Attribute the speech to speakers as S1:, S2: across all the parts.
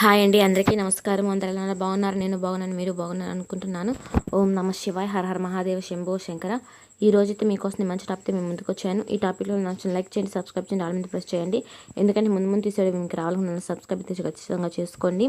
S1: Hi అండి అందరికీ నమస్కారం. అందరూ ఎలా బాగున్నారు? నేను బాగున్నాను మీరు బాగున్నారు అనుకుంటున్నాను. ఓం నమ శివాయ్ హర హర మహాదేవ శంభో శంకర. ఈ రోజైతే మీకోసం మంచి టాపిక్ మేము ముందుకు వచ్చాను. ఈ టాపిక్లో నచ్చిన లైక్ చేయండి సబ్స్క్రైబ్ చేయండి ఆల్ మీద ప్రెస్ చేయండి. ఎందుకంటే ముందు ముందు తీసేది మీకు రావాలనుకున్న సబ్స్క్రైబ్ చేసి ఖచ్చితంగా చేసుకోండి.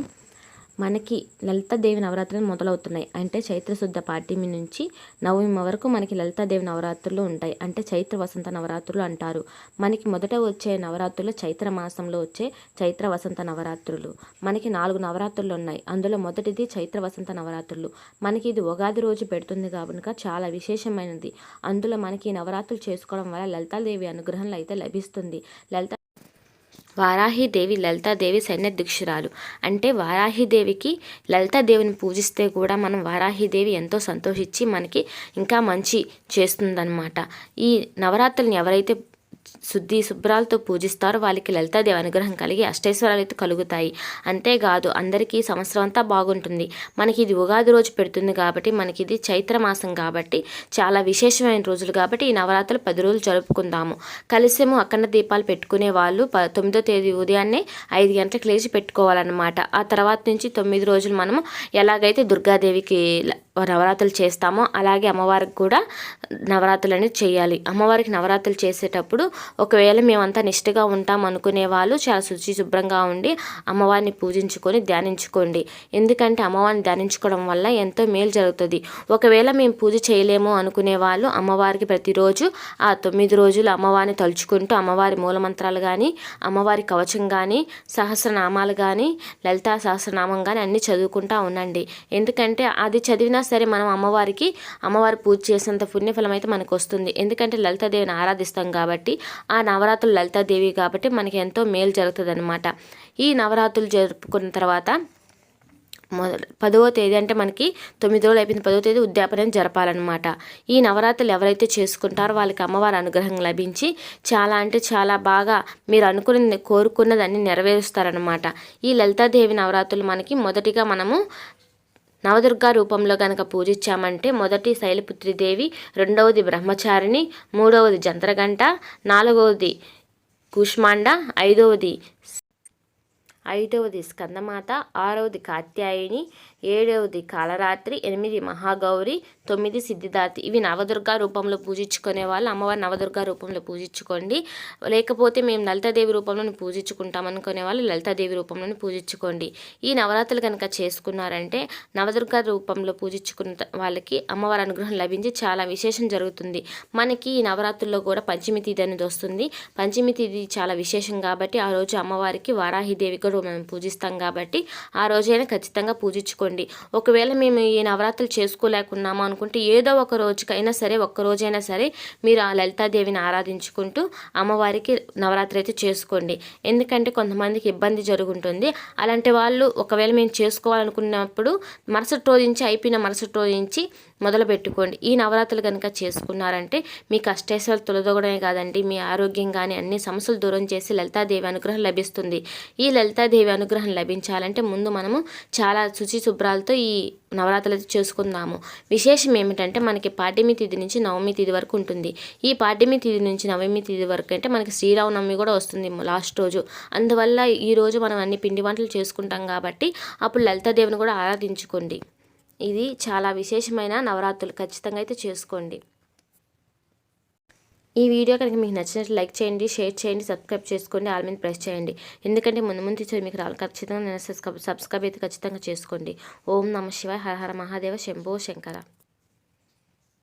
S1: మనకి లలితాదేవి నవరాత్రులు మొదలవుతున్నాయి. అంటే చైత్ర శుద్ధ పాఠ్యమి నుంచి నవమి వరకు మనకి లలితాదేవి నవరాత్రులు ఉంటాయి. అంటే చైత్ర వసంత నవరాత్రులు అంటారు. మనకి మొదట వచ్చే నవరాత్రులు చైత్ర మాసంలో వచ్చే చైత్ర వసంత నవరాత్రులు. మనకి నాలుగు నవరాత్రులు ఉన్నాయి. అందులో మొదటిది చైత్ర వసంత నవరాత్రులు. మనకి ఇది ఉగాది రోజు పెడుతుంది కనుక చాలా విశేషమైనది. అందులో మనకి నవరాత్రులు చేసుకోవడం వల్ల లలితాదేవి అనుగ్రహంలో అయితే లభిస్తుంది. లలిత వారాహిదేవి లలితాదేవి సైన్యధ్యక్షురాలు అంటే వారాహిదేవికి లలితాదేవిని పూజిస్తే కూడా మనం వారాహిదేవి ఎంతో సంతోషించి మనకి ఇంకా మంచి చేస్తుందన్నమాట. ఈ నవరాత్రులను ఎవరైతే శుద్ధి శుభ్రాలతో పూజిస్తారో. వాళ్ళకి లలితాదేవి అనుగ్రహం కలిగి అష్టైశ్వరాలు అయితే కలుగుతాయి. అంతేకాదు అందరికీ సంవత్సరం అంతా బాగుంటుంది. మనకి ఇది ఉగాది రోజు పెడుతుంది కాబట్టి మనకి ఇది చైత్ర మాసం కాబట్టి చాలా విశేషమైన రోజులు కాబట్టి ఈ నవరాత్రులు పది రోజులు జరుపుకుందాము. కలిసేమో అఖండ దీపాలు పెట్టుకునే వాళ్ళు ప తొమ్మిదో తేదీ ఉదయాన్నే ఐదు గంటలకు లేచి పెట్టుకోవాలన్నమాట. ఆ తర్వాత నుంచి తొమ్మిది రోజులు మనము ఎలాగైతే దుర్గాదేవికి నవరాత్రులు చేస్తామో అలాగే అమ్మవారికి కూడా నవరాత్రులు అనేది చేయాలి. అమ్మవారికి నవరాత్రులు చేసేటప్పుడు ఒకవేళ మేమంతా నిష్ఠగా ఉంటాం అనుకునే వాళ్ళు చాలా శుచి శుభ్రంగా ఉండి అమ్మవారిని పూజించుకొని ధ్యానించుకోండి. ఎందుకంటే అమ్మవారిని ధ్యానించుకోవడం వల్ల ఎంతో మేలు జరుగుతుంది. ఒకవేళ మేము పూజ చేయలేము అనుకునే వాళ్ళు అమ్మవారికి ప్రతిరోజు ఆ తొమ్మిది రోజులు అమ్మవారిని తలుచుకుంటూ అమ్మవారి మూలమంత్రాలు కానీ అమ్మవారి కవచం కానీ సహస్రనామాలు కానీ లలితా సహస్రనామం కానీ అన్నీ చదువుకుంటూ ఉండండి. ఎందుకంటే అది చదివినా సరే మనం అమ్మవారికి అమ్మవారి పూజ చేసేంత పుణ్యఫలం అయితే మనకు వస్తుంది ఎందుకంటే లలితాదేవిని ఆరాధిస్తాం కాబట్టి ఆ నవరాత్రులు లలితాదేవి కాబట్టి మనకి ఎంతో మేలు జరుగుతుంది ఈ నవరాత్రులు జరుపుకున్న తర్వాత పదవ తేదీ అంటే మనకి తొమ్మిది రోజులు అయిపోయింది. పదవ తేదీ ఉద్యాపనం జరపాలన్నమాట. ఈ నవరాత్రులు ఎవరైతే చేసుకుంటారో వాళ్ళకి అమ్మవారి అనుగ్రహం లభించి చాలా అంటే చాలా బాగా మీరు అనుకున్నది కోరుకున్నదాన్ని నెరవేరుస్తారనమాట ఈ లలితాదేవి నవరాత్రులు మనకి మొదటిగా మనము నవదుర్గా రూపంలో కనుక పూజించామంటే మొదటి శైలపుత్రిదేవి రెండవది బ్రహ్మచారిణి మూడవది జంత్రగంట నాలుగవది కూష్మాండ ఐదవది ఐదవది స్కందమాత ఆరవది కాత్యాయిని ఏడవది కాలరాత్రి ఎనిమిది మహాగౌరి తొమ్మిది సిద్ధిదాతి. ఇవి నవదుర్గా రూపంలో పూజించుకునే వాళ్ళు. అమ్మవారి నవదుర్గా రూపంలో పూజించుకోండి. లేకపోతే మేము లలితాదేవి రూపంలోని పూజించుకుంటాం అనుకునే వాళ్ళు లలితాదేవి రూపంలోని పూజించుకోండి. ఈ నవరాత్రులు కనుక చేసుకున్నారంటే నవదుర్గా రూపంలో పూజించుకున్న వాళ్ళకి అమ్మవారి అనుగ్రహం లభించి చాలా విశేషం జరుగుతుంది. మనకి ఈ నవరాత్రుల్లో కూడా పంచమి తిథి అనేది వస్తుంది. పంచమి తిథి చాలా విశేషం కాబట్టి ఆ రోజు అమ్మవారికి వారాహిదేవి కూడా మనం పూజిస్తాం కాబట్టి ఆ రోజైనా ఖచ్చితంగా పూజించుకోండి. ఒకవేళ మేము ఈ నవరాత్రులు చేసుకోలేకున్నాము అనుకుంటే ఏదో ఒక రోజుకైనా సరే ఒక్క రోజైనా సరే మీరు ఆ లలితాదేవిని ఆరాధించుకుంటూ అమ్మవారికి నవరాత్రి అయితే చేసుకోండి. ఎందుకంటే కొంతమందికి ఇబ్బంది జరుగుంటుంది. అలాంటి వాళ్ళు ఒకవేళ మేము చేసుకోవాలనుకున్నప్పుడు మరుసటి రోజు నుంచి అయిపోయిన మరుసటి రోజు నుంచి మొదలుపెట్టుకోండి. ఈ నవరాత్రులు కనుక చేసుకున్నారంటే మీ కష్టేశ్వరాలు తొలదొగడమే కాదండి. మీ ఆరోగ్యం కానీ అన్ని సమస్యలు దూరం చేసి లలితాదేవి అనుగ్రహం లభిస్తుంది. ఈ లలితాదేవి అనుగ్రహం లభించాలంటే ముందు మనము చాలా శుచి శుభ్రాలతో ఈ నవరాత్రులు చేసుకుందాము. విశేషం ఏమిటంటే మనకి పాడ్యమి తిథి నుంచి నవమి తిథి వరకు ఉంటుంది. ఈ పాడ్యమి తిథి నుంచి నవమి తిథి వరకు అంటే మనకి శ్రీరామనవమి కూడా వస్తుంది లాస్ట్ రోజు. అందువల్ల ఈ రోజు మనం అన్ని పిండి వంటలు చేసుకుంటాం కాబట్టి అప్పుడు లలితాదేవిని కూడా ఆరాధించుకోండి. ఇది చాలా విశేషమైన నవరాత్రులు. ఖచ్చితంగా అయితే చేసుకోండి. ఈ వీడియో కనుక మీకు నచ్చినట్లు లైక్ చేయండి షేర్ చేయండి సబ్స్క్రైబ్ చేసుకోండి ఆల్ మీద ప్రెస్ చేయండి. ఎందుకంటే ముందు ముందు తీసేది మీకు రావాలి. ఖచ్చితంగా నేను సబ్స్క్రైబ్ అయితే ఖచ్చితంగా చేసుకోండి. ఓం నమ శివాయ హర హర మహాదేవ శంభో శంకర.